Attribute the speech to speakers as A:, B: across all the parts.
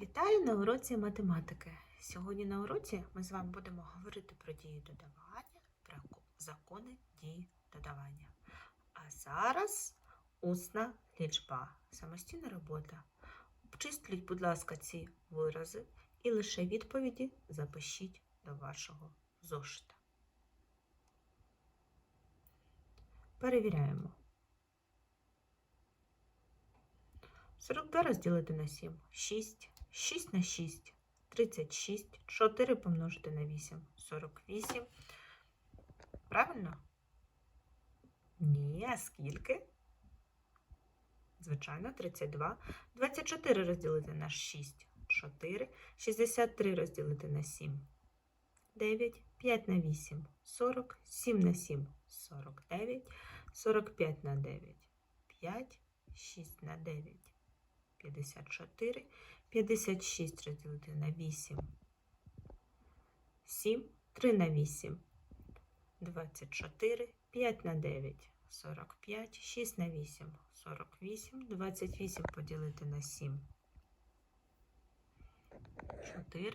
A: Вітаю на уроці математики. Сьогодні на уроці ми з вами будемо говорити про дії додавання, про закони дії додавання. А зараз усна лічба, самостійна робота. Обчисліть, будь ласка, ці вирази і лише відповіді запишіть до вашого зошита. Перевіряємо. 42 розділити на 7. 6. 6 на 6. 36. 4 помножити на 8. 48. Правильно? Ні, а скільки? Звичайно, 32. 24 розділити на 6. 4. 63 розділити на 7. 9. 5 на 8. 40. 7 на 7. 49. 45 на 9. 5. 6 на 9. 54, 56 розділити на 8, 7, 3 на 8, 24, 5 на 9, 45, 6 на 8, 48, 28 поділити на 7, 4,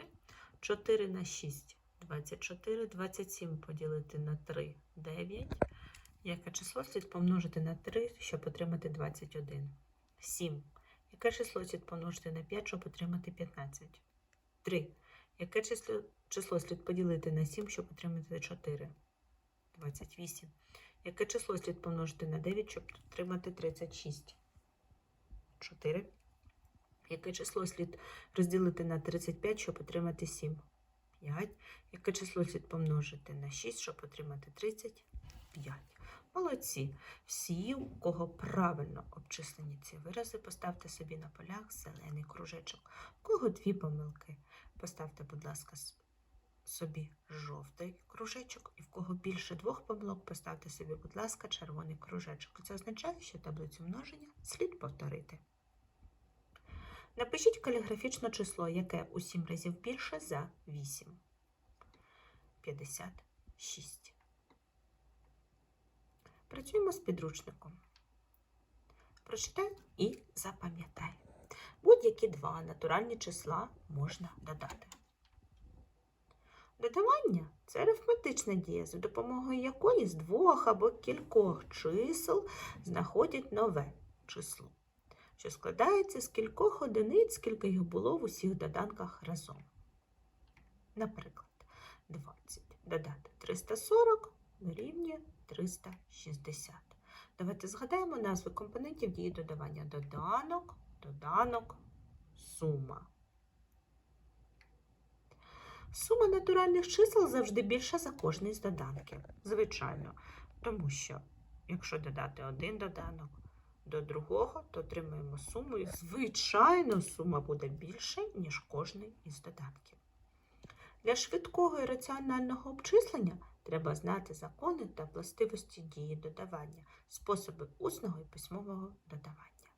A: 4 на 6, 24, 27 поділити на 3, 9. Яке число слід помножити на 3, щоб отримати 21? 7. Яке число слід помножити на 5, щоб отримати 15? 3. Яке число, число слід поділити на 7, щоб отримати 4? 28. Яке число слід помножити на 9, щоб отримати 36? 4. Яке число слід розділити на 35, щоб отримати 7? 5. Яке число слід помножити на 6, щоб отримати 35? Молодці! Всі, у кого правильно обчислені ці вирази, поставте собі на полях зелений кружечок. У кого дві помилки, поставте, будь ласка, собі жовтий кружечок, і в кого більше двох помилок, поставте собі, будь ласка, червоний кружечок. Це означає, що таблицю множення слід повторити. Напишіть каліграфічне число, яке у 7 разів більше за 8. 56. Працюємо з підручником. Прочитай і запам'ятай. Будь-які два натуральні числа можна додати. Додавання це арифметична дія, за допомогою якої з двох або кількох чисел знаходять нове число, що складається з кількох одиниць, скільки їх було в усіх доданках разом. Наприклад, 20 додати 340 дорівнює 360. Давайте згадаємо назви компонентів дії додавання. Доданок, доданок, сума. Сума натуральних чисел завжди більша за кожний з доданків. Звичайно, тому що якщо додати один доданок до другого, то отримаємо суму, і звичайно, сума буде більша, ніж кожний із доданків. Для швидкого і раціонального обчислення треба знати закони та властивості дії додавання, способи усного і письмового додавання.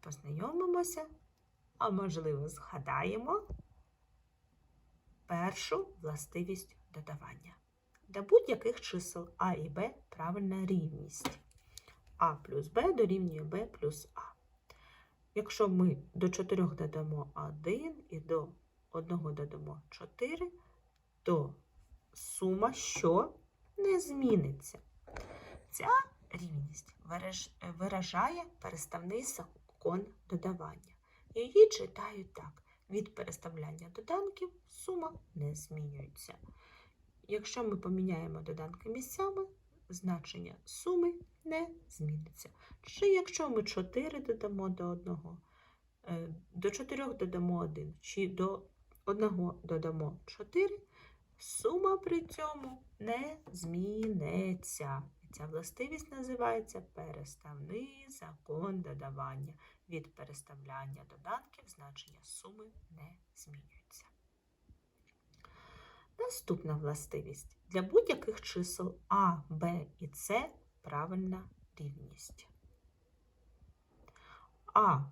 A: Познайомимося, а можливо, згадаємо першу властивість додавання. Для будь-яких чисел А і Б правильна рівність. А плюс Б дорівнює Б плюс А. Якщо ми до 4 додамо 1 і до 1 додамо 4, то сума що не зміниться. Ця рівність виражає переставний закон додавання. Її читають так. Від переставляння доданків сума не змінюється. Якщо ми поміняємо доданки місцями, значення суми не зміниться. Чи якщо ми 4 додамо до 1, до 4 додамо 1, чи до 1 додамо 4, сума при цьому не зміниться. Ця властивість називається переставний закон додавання. Від переставляння доданків значення суми не змінюється. Наступна властивість. Для будь-яких чисел А, Б і С правильна рівність. А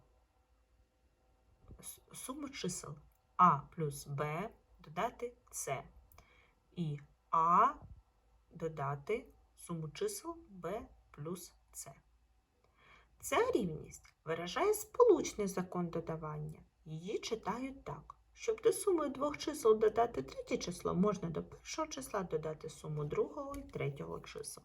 A: с- суму чисел А плюс Б додати С. І А додати суму чисел Б плюс С. Ця рівність виражає сполучний закон додавання. Її читають так. Щоб до суми двох чисел додати третє число, можна до першого числа додати суму другого і третього чисел.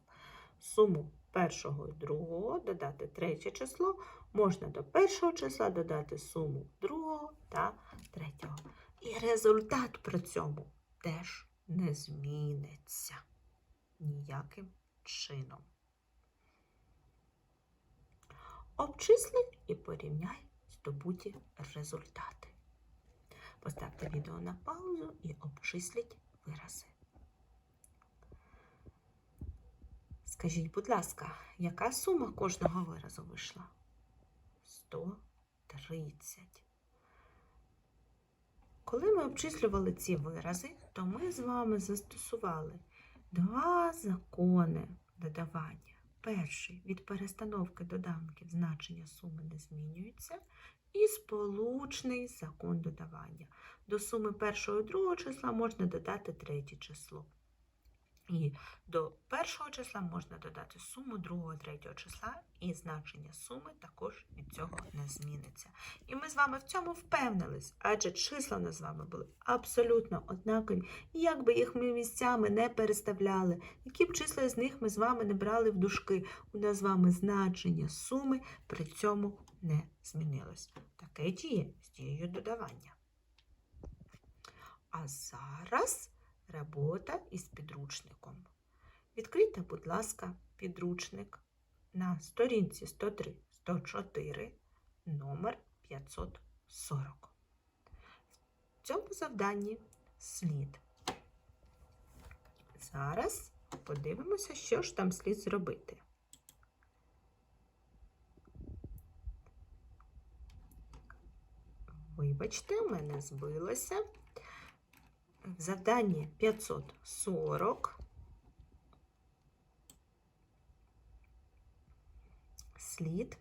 A: Суму першого і другого додати третє число, можна до першого числа додати суму другого та третього. І результат при цьому теж не зміниться ніяким чином. Обчисли і порівняй здобуті результати. Поставте відео на паузу і обчисліть вирази. Скажіть, будь ласка, яка сума кожного виразу вийшла? 130. Коли ми обчислювали ці вирази, то ми з вами застосували два закони додавання. Перший від перестановки доданків значення суми не змінюється. І сполучний закон додавання. До суми першого і другого числа можна додати третє число. І до першого числа можна додати суму другого третього числа, і значення суми також від цього не зміниться. І ми з вами в цьому впевнились, адже числа у нас з вами були абсолютно однакові. І як би їх ми місцями не переставляли, які б числа з них ми з вами не брали в дужки, у нас з вами значення суми при цьому не змінилось. Таке діє з дією додавання. А зараз робота із підручником. Відкрийте, будь ласка, підручник на сторінці 103-104, номер 540. В цьому завданні слід. Зараз подивимося, що ж там слід зробити. Вибачте, у мене збилося. В завданні 540 слід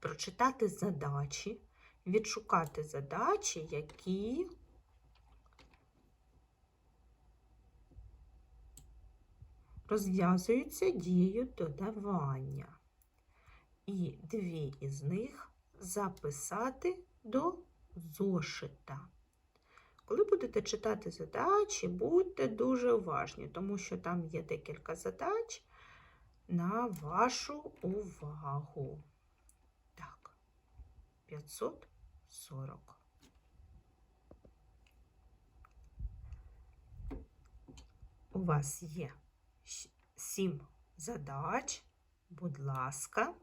A: прочитати задачі, відшукати задачі, які розв'язуються дією додавання. І дві із них записати до зошита. Коли будете читати задачі, будьте дуже уважні, тому що там є декілька задач на вашу увагу. Так, 540. У вас є сім задач. Будь ласка,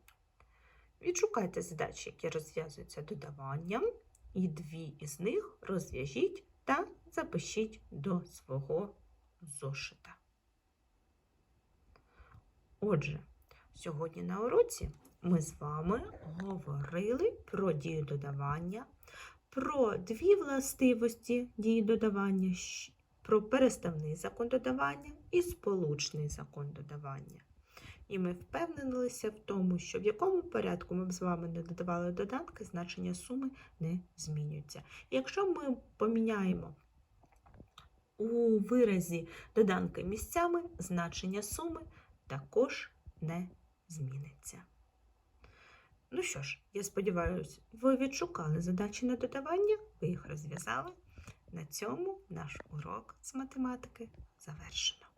A: відшукайте задачі, які розв'язуються додаванням, і дві із них розв'яжіть та запишіть до свого зошита. Отже, сьогодні на уроці ми з вами говорили про дію додавання, про дві властивості дії додавання, про переставний закон додавання і сполучний закон додавання. І ми впевнилися в тому, що в якому порядку ми б з вами не додавали доданки, значення суми не змінюється. І якщо ми поміняємо у виразі доданки місцями, значення суми також не зміниться. Ну що ж, я сподіваюся, ви відшукали задачі на додавання, ви їх розв'язали. На цьому наш урок з математики завершено.